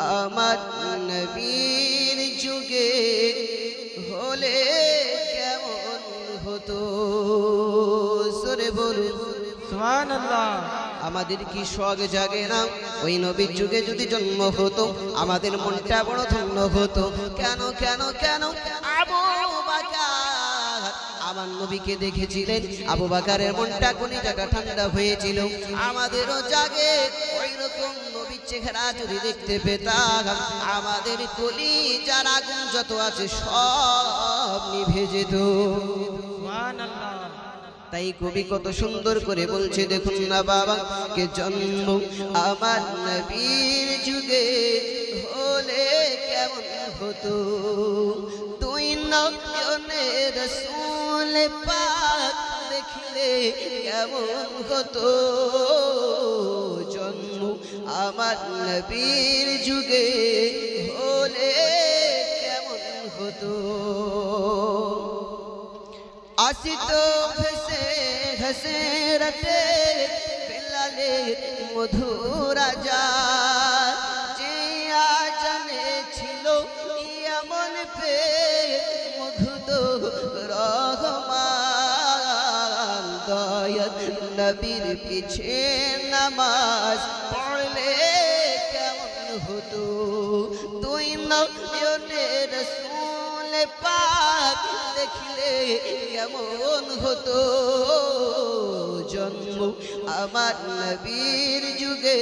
আমার নবীর যুগে হলে কেমন হতো? সরে বলুন। আমাদের কি শখ জাগে না? ওই নবীর যুগে যদি জন্ম হতো আমাদের মনটা বড় ধন্য হতো। কেন কেন কেন? আবু বাকার। আমার নবীকে দেখেছিলেন আবু বাকারের মনটা কোনি জায়গা ঠান্ডা হয়েছিল? আমাদেরও জাগে ওই রকম চেহারা যদি দেখতে পেতাম, আমাদের কলি যার আগুন যত আছে সব নিভে যেত। তাই কবি কত সুন্দর করে বলছে, দেখুন না বাবা কে জন্ম আমার নবীর যুগে হলে কেমন হতো। তুই নয়নে রসুল পাক দেখলে কেমন হতো। আমার নবীর যুগে হলে কেমন হতো? আসিত ভেসে ঘসে রটে বেলালে মধুরা যা যে জানে ছিল এমন পে দয়াত নবীর পিছে নামাজ পড়লে কেমন হতো? তুই নয়নে রসুল পাক দেখলে কেমন হতো? জন্ম আমার নবীর যুগে